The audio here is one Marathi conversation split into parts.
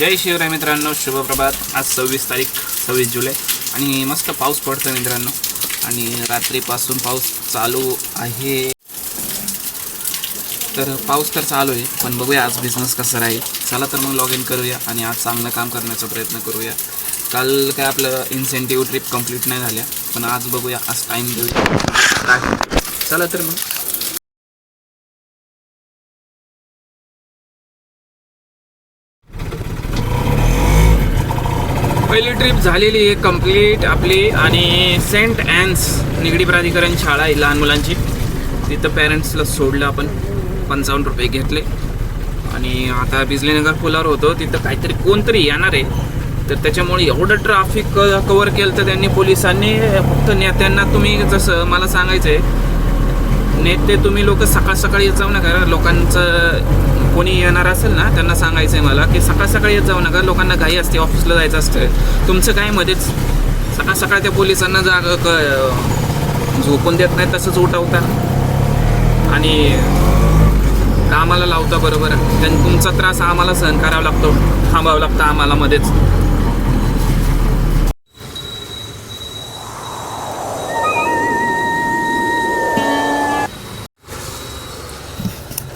जय शिवराय मित्रांनो शुभप्रभात आज सव्वीस तारीख सव्वीस जुलै. आणि मस्त पाऊस पडतो मित्रांनो. आणि रात्रीपासून पाऊस चालू आहे. तर पाऊस तर चालू आहे पण बघूया आज बिझनेस कसा राहील. चला तर मग लॉग इन करूया आणि आज चांगलं काम करण्याचा प्रयत्न करूया. काल काय आपलं इन्सेंटिव्ह ट्रिप कंप्लीट नाही झाल्या पण आज बघूया आज टाईम देऊया. चला तर मग. पहिली ट्रिप झालेली आहे कंप्लीट आपली आणि सेंट ॲन्स निगडी प्राधिकरण शाळा आहे लहान मुलांची. तिथं पॅरेंट्सला सोडलं आपण. पंचावन्न रुपये घेतले. आणि आता बिजलीनगर पुलावर होतो. तिथं काहीतरी कोणतरी येणार आहे. तर त्याच्यामुळे एवढं ट्राफिक कवर केलं तर त्यांनी पोलिसांनी फक्त नेत्यांना तुम्ही जसं मला सांगायचं आहे नेते तुम्ही लोक सकाळ सकाळी येत जाऊ नका. लोकांचं कोणी येणार असेल ना त्यांना सांगायचं आहे मला की सकाळ सकाळी येत जाऊ नका. लोकांना घाई असते ऑफिसला जायचं असतं तुमचं काय मध्येच सकाळ सकाळ त्या पोलिसांना जाग क- झोपून देत नाही तसंच उठवता. आणि कामाला लावता बरोबर. त्यांनी तुमचा त्रास आम्हाला सहन करावा लागतो. थांबावं लागतं आम्हाला मध्येच.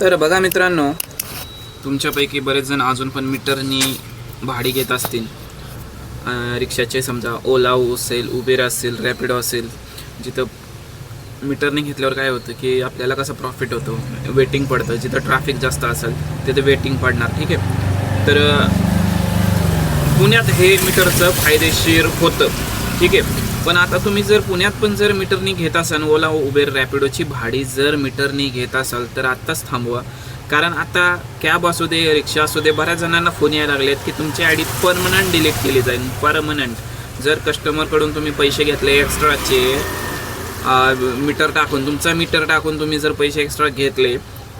तर बघा मित्रांनो तुमच्यापैकी बरेच जण अजून पण मीटरनी भाडी घेत असतील. रिक्षाचे समजा ओला असेल उबेर असेल रॅपिडो असेल जिथं मीटरने घेतल्यावर काय होतं की आपल्याला कसं प्रॉफिट होतो? वेटिंग पडतं. जिथं ट्रॅफिक जास्त असेल तिथं वेटिंग पडणार. ठीक आहे? तर पुण्यात हे मीटरचं फायदेशीर होतं. ठीक आहे? पण आता तुम्ही जर पुण्यात पण जर मीटरनी घेत असाल ओला उबेर रॅपिडोची भाडी जर मीटरनी घेत असाल तर आत्ताच थांबवा. कारण आता कॅब असू दे रिक्षा असू दे बऱ्याच जणांना फोन यायला लागले आहेत की तुमची आय डी परमनंट डिलीट केली जाईल परमनंट. जर कस्टमरकडून तुम्ही पैसे घेतले एक्स्ट्राचे मीटर टाकून तुमचा मीटर टाकून तुम्ही जर पैसे एक्स्ट्रा घेतले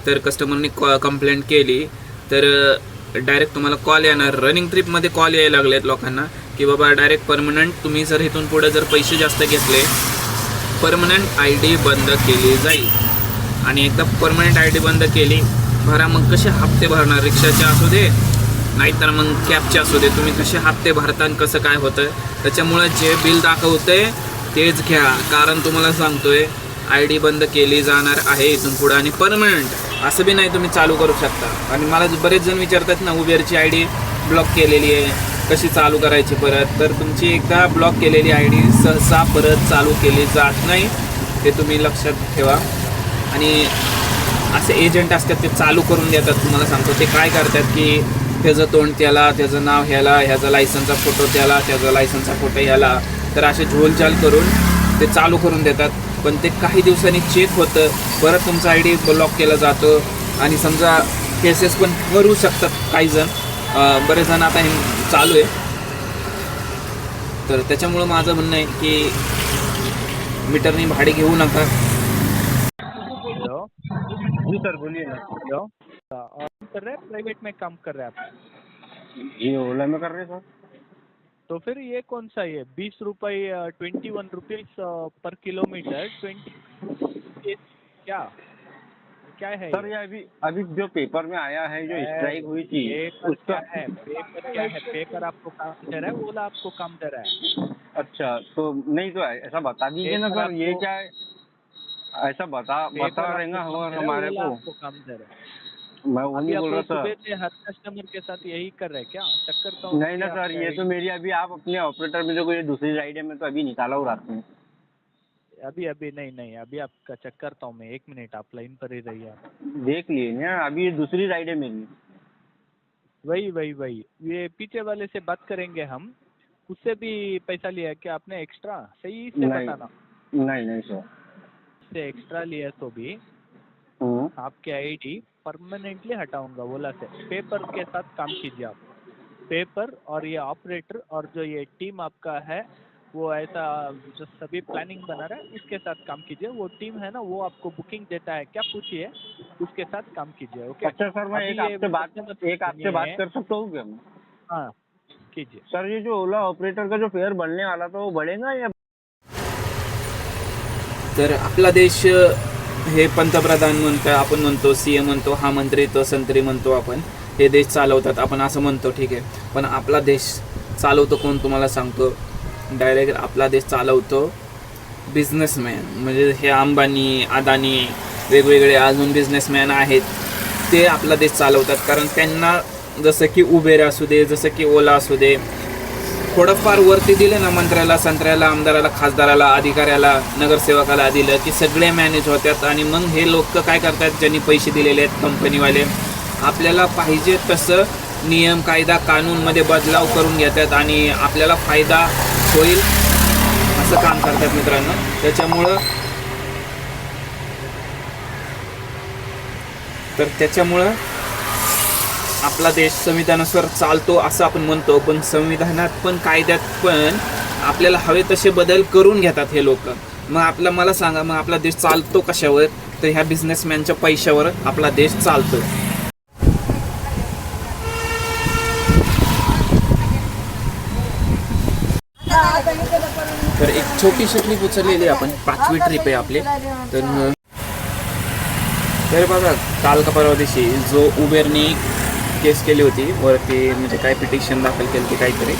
तर कस्टमरनी कॉ कंप्लेंट केली तर डायरेक्ट तुम्हाला कॉल येणार. रनिंग ट्रिपमध्ये कॉल यायला आहेत लोकांना. की बाबा डायरेक्ट परमनंट तुम्ही जर इथून पुढे जर पैसे जास्त घेतले परमनंट आय डी बंद केली जाईल. आणि एकदा परमनंट आय डी बंद केली भरा मग कसे हप्ते भरणार? रिक्षाचे असू दे नाहीतर मग कॅबचे असू दे. तुम्ही कसे हप्ते भरता आणि कसं काय होतं? त्याच्यामुळं जे बिल दाखवतंय तेच घ्या. कारण तुम्हाला सांगतोय आय डी बंद केली जाणार आहे इथून पुढं आणि परमनंट असं बी नाही तुम्ही चालू करू शकता. आणि मला बरेच जण विचारतात ना उबेरची आय डी ब्लॉक केलेली आहे. कशी चालू करायची परत? तर तुमची एकदा ब्लॉक केलेली आय डी सहसा परत चालू केली जात नाही ते तुम्ही लक्षात ठेवा. आणि असे एजंट असतात ते चालू करून देतात तुम्हाला सांगतो. ते काय करतात की त्याचं तोंड त्याला त्याचं नाव ह्याला ह्याचा लायसनचा फोटो त्याला त्याचा लायसनचा फोटो ह्याला तर असे झोलचाल करून ते चालू करून देतात. पण ते काही दिवसांनी चेक होतं परत तुमचा आय डी ब्लॉक केला जातो. आणि समजा केसेस पण करू शकतात काही जण बरेच जण आता हे चालू आहे. तर त्याच्यामुळं माझं म्हणणं आहे की मीटरनी भाडे घेऊ नका. जी सर बोलिए ना. हेलो. और कर रहे हैं? प्राइवेट में काम कर रहे हैं आप? जी ओला में कर रहे हैं सर। तो फिर ये कौन सा है बीस रुपये twenty one rupees per kilometre twenty क्या? क्या है सर ये अभी अभी जो पेपर में आया है जो स्ट्राइक हुई थी उसका क्या है? पेपर क्या है? पेपर आपको काम दे रहा है ओला आपको काम दे रहा है। अच्छा तो नहीं तो ऐसा बता दीजिए ना सर ये क्या है? ऐसा बता बता रहे हमारे को। काम दे रहा है। मैं वो नहीं बोल रहा से हर कस्टमर के साथ यही कर रहे क्या? चक्कर तो नहीं ना सर ये तो मेरी अभी आप अपने ऑपरेटर में जो कोई दूसरी राइड है मैं तो अभी निकाला हूँ रात में। अभी अभी नहीं नहीं अभी आपका चेक करता हूँ मैं एक मिनट आप लाइन पर ही रहिए आप। देख लिए ना अभी ये दूसरी राइड है मेरी। वही वही वही। ये पीछे वाले से बात करेंगे हम। उससे भी पैसा लिया क्या आपने एक्स्ट्रा सही से नहीं। बताना। नहीं नहीं सर से एक्स्ट्रा लिया तो भी हम्म, आपके आईडी परमानेंटली हटाऊँगा ओला से। पेपर के साथ काम कीजिए आप। पेपर और ये ऑपरेटर और जो ये टीम आपका है वो ऐसा जो सभी प्लानिंग बना रहा है उसके साथ काम कीजिए। वो टीम है ना वो आपको बुकिंग देता है। क्या पूछिए? उसके साथ काम कीजिए ओके अच्छा सर मैं एक आपसे बात एक आपसे। बात कर सकता हूँ क्या मैं? हाँ कीजिए। सर ये जो ओला ऑपरेटर का जो फेयर बढ़ने वाला था वो बढ़ेगा या तर आपला देश हे पंतप्रधान म्हणतो आपण म्हणतो सी एम म्हणतो हा मंत्री तो संत्री म्हणतो आपण. हे देश चालवतात आपण असं म्हणतो ठीक आहे. पण आपला देश चालवतो कोण तुम्हाला सांगतो? डायरेक्ट आपला देश चालवतो. बिझनेसमॅन म्हणजे हे अंबानी अदानी वेगवेगळे अजून बिझनेसमॅन आहेत ते आपला देश चालवतात. कारण त्यांना जसं की उबेर असू दे जसं की ओला असू दे थोडंफार वरती दिलं ना मंत्र्याला संत्र्याला आमदाराला खासदाराला अधिकाऱ्याला नगरसेवकाला दिलं की सगळे मॅनेज होतात. आणि मग हे लोक काय करतात? ज्यांनी पैसे दिलेले आहेत कंपनीवाले आपल्याला पाहिजे तसं नियम कायदा कानूनमध्ये बदलाव करून घेतात. आणि आपल्याला फायदा होईल. असं काम करतात मित्रांनो. त्याच्यामुळं तर त्याच्यामुळं आपला देश संविधानानुसार चालतो असं आपण म्हणतो. पण संविधानात पण कायद्यात पण आपल्याला हवे तसे बदल करून घेतात हे लोक. मग आपला मला सांगा मग आपला देश चालतो कशावर? तर ह्या बिझनेसमॅनच्या पैशावर आपला देश चालतो तर एक छोटीशी ट्रिप उचललेली आपण. पाचवी ट्रिप आहे आपली. तर तर बघा काल का परवा दिवशी जो उबेरने केस केली होती वरती म्हणजे काय पिटिशन दाखल केली होती काहीतरी.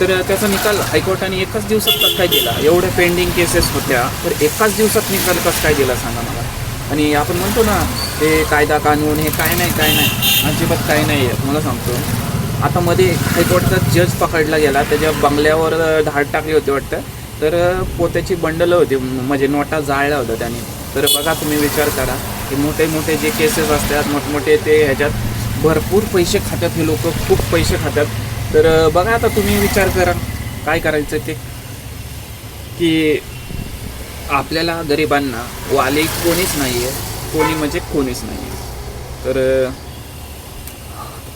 तर त्याचा निकाल हायकोर्टाने एकाच दिवसात कसं काय दिला? एवढ्या पेंडिंग केसेस होत्या तर एकाच दिवसात निकाल कसं काय दिला सांगा मला? आणि आपण म्हणतो ना ते कायदा कानून हे काय नाही काय नाही अजिबात काय नाही आहे मला सांगतो. आता मध्ये हायकोर्टाचा जज पकडला गेला त्याच्या बंगल्यावर धाड टाकली होती वाटतं. तर पोत्याची बंडलं होती. म्हणजे नोटा जाळल्या होत्या त्याने. तर बघा तुम्ही विचार करा. की मोठे मोठे जे केसेस असतात मोठमोठे ते ह्याच्यात भरपूर पैसे खातात हे लोक खूप पैसे खातात तर बघा आता तुम्ही विचार करा. काय करायचं ते? की आपल्याला गरिबांना वाले कोणीच नाही आहे कोणी म्हणजे कोणीच नाही आहे तर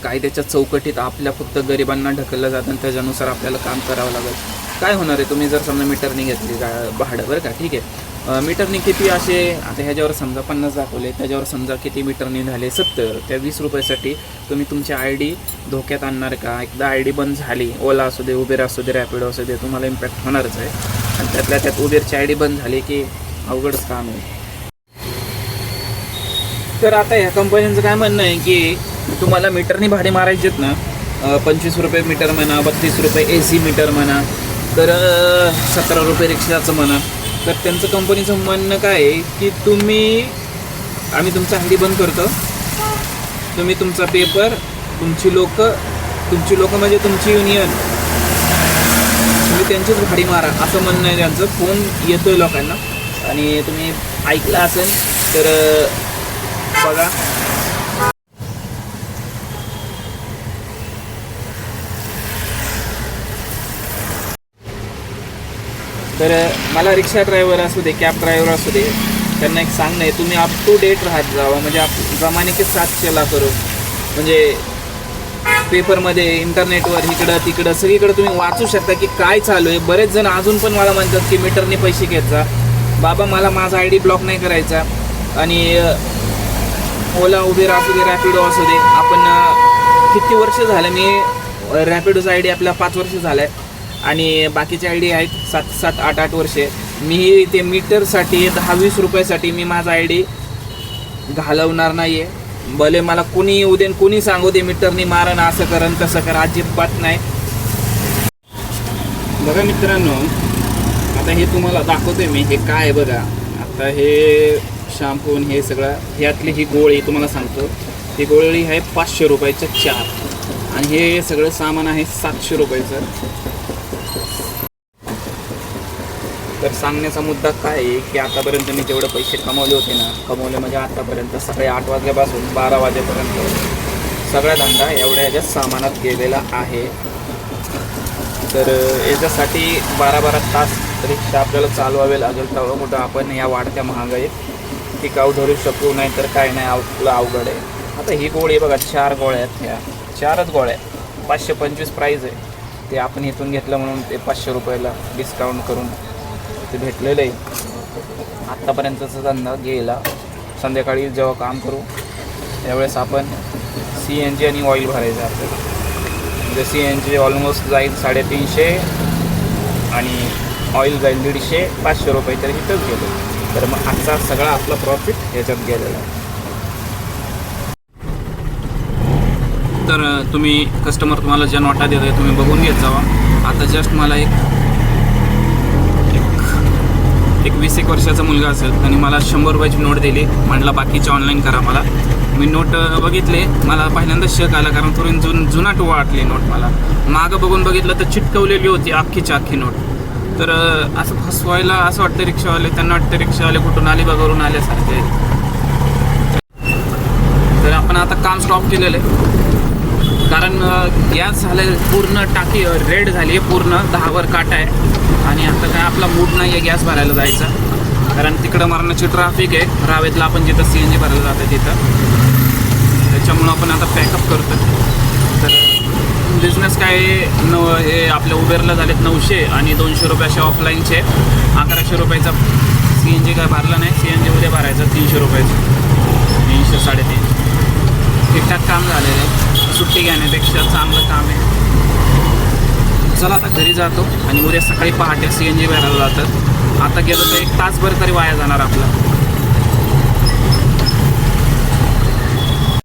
कायद्याच्या चौकटीत आपल्या फक्त गरिबांना ढकललं जातं आणि त्याच्यानुसार आपल्याला काम करावं लागेल. काय होणार आहे? तुम्ही जर समजा मीटरनी घेतली का भाडं बरं का? ठीक आहे. मीटरनी किती असे आता ह्याच्यावर समजा पन्नास दाखवले त्याच्यावर समजा किती मीटरनी झाले? सत्तर. त्या वीस रुपयासाठी तुम्ही तुमची आय डी धोक्यात आणणार का? एकदा आय डी बंद झाली ओला असू दे उबेर असू दे रॅपिडो असू दे तुम्हाला इम्पॅक्ट होणारच आहे. आणि त्यातल्या त्यात उबेरची आय डी बंद झाली की अवघडच काम आहे. तर आता ह्या कंपन्यांचं काय म्हणणं आहे की तुम्हाला मीटरनी भाडे मारायचेत ना पंचवीस रुपये मीटर म्हणा बत्तीस रुपये ए सी मीटर म्हणा तर सतरा रुपये रिक्षाचं म्हणा. तर त्यांचं कंपनीचं म्हणणं काय आहे की तुम्ही आम्ही तुमचा हंडी बंद करतो. तुम्ही तुमचा पेपर तुमची लोक तुमची लोक म्हणजे तुमची युनियन तुम्ही त्यांचीच भाडी मारा असं म्हणणं आहे त्यांचं. फोन येतो आहे लोकांना. आणि तुम्ही ऐकलं असेल तर बघा. तर मला रिक्षा ड्रायव्हर असू दे कॅब ड्रायव्हर असू दे त्यांना एक सांगणं आहे तुम्ही अप टू डेट राहत जावा. म्हणजे आप जमाने के साथ चला करू म्हणजे पेपरमध्ये इंटरनेटवर इकडं तिकडं सगळीकडे तुम्ही वाचू शकता की काय चालू आहे. बरेच जण अजून पण मला म्हणतात की मीटरने पैसे घ्यायचा बाबा मला माझा आय डी ब्लॉक नाही करायचा. आणि ओला उबेर असू दे रॅपिडो असू दे आपण किती वर्ष झालं मी रॅपिडोचा आय डी आपला पाच वर्ष झाला आहे आणि बाकीचे आय डी आहेत सात सात आठ आठ वर्षे. मी ते मीटरसाठी दहा वीस रुपयासाठी मी माझा आय डी घालवणार नाही आहे भले मला कोणी उद्यान कोणी सांगू दे मीटरनी मारण असं करण तसं कर अजिबात नाही. बघा मित्रांनो आता हे तुम्हाला दाखवते मी हे काय आहे बघा. आता हे शॅम्पून हे सगळं ह्यातली ही गोळी तुम्हाला सांगतो. ही गोळी आहे पाचशे रुपयाच्या चार. आणि हे सगळं सामान आहे सातशे रुपयाचं. तर सांगण्याचा मुद्दा काय आहे की आतापर्यंत मी जेवढे पैसे कमवले होते ना कमवले म्हणजे आतापर्यंत सकाळी आठ वाजल्यापासून बारा वाजेपर्यंत. सगळा धंदा एवढ्या ह्याच्यात सामानात गेलेला आहे. तर याच्यासाठी बारा बारा तास रिक्षा आपल्याला चालवावे लागेल. तेवढं मोठं आपण या वाढत्या महागाईत टिकाऊ धरू शकू नाही तर काय नाही आपलं अवघड आहे. आता ही गोळी बघा चार गोळ्या आहेत ह्या. चारच गोळ्या आहेत. पाचशे पंचवीस प्राईज आहे. ते आपण इथून घेतलं म्हणून ते पाचशे रुपयाला डिस्काउंट करून ते भेटलेलं आहे. आत्तापर्यंतचा धंदा गेला. संध्याकाळी जेव्हा काम करू त्यावेळेस आपण सी एन जी आणि ऑइल भरायचं आपल्याला म्हणजे सी एन जी ऑलमोस्ट जाईल साडेतीनशे आणि ऑइल जाईल दीडशे पाचशे रुपये तर इथंच गेलो. तर मग आजचा सगळा आपला प्रॉफिट ह्याच्यात गेलेला आहे. तर तुम्ही कस्टमर तुम्हाला ज्या नोटा देत आहे तुम्ही बघून घेत जावा. आता जस्ट मला एक एक- एक वीस एक वर्षाचा मुलगा असेल त्यांनी मला शंभर रुपयाची नोट दिली म्हटलं बाकीचे ऑनलाईन करा मला. मी नोट बघितले मला पहिल्यांदा शक आला कारण थोडी जुन जुनाट वाटली नोट मला. मागं बघून बघितलं तर चिटकवलेली होती अख्खीची अख्खी नोट. तर असं फसवायला असं वाटतं रिक्षावाले त्यांना वाटतं रिक्षावाले कुठून अलिबागवरून आल्यासारखे. तर आपण आता काम स्टॉप केलेलं आहे. कारण गॅस झाले पूर्ण टाकी रेड झाली आहे पूर्ण. दहावर काटा आहे. आणि आता काय आपला मूड नाही आहे गॅस भरायला जायचा. कारण तिकडं मरणाची ट्रॅफिक आहे. रावेतला आपण जिथं सी एन जी भरायला जातो तिथं. त्याच्यामुळं आपण आता पॅकअप करतो तर बिझनेस काय न नव हे आपल्या उबेरला झालेत नऊशे आणि दोनशे रुपये असे ऑफलाईनचे अकराशे रुपयाचा सी एन जी काय भरला नाही. सी एन जी उद्या भरायचा तीनशे रुपयाचं. तीनशे साडेतीनशे. ठीकठाक काम झालेलं आहे. सुट्टी घेण्यापेक्षा चांगलं काम आहे. चला आता घरी जातो आणि उद्या सकाळी पहाटे सी एन जी भरायला जातात. आता गेलो तर एक तासभर तरी वाया जाणार आपला.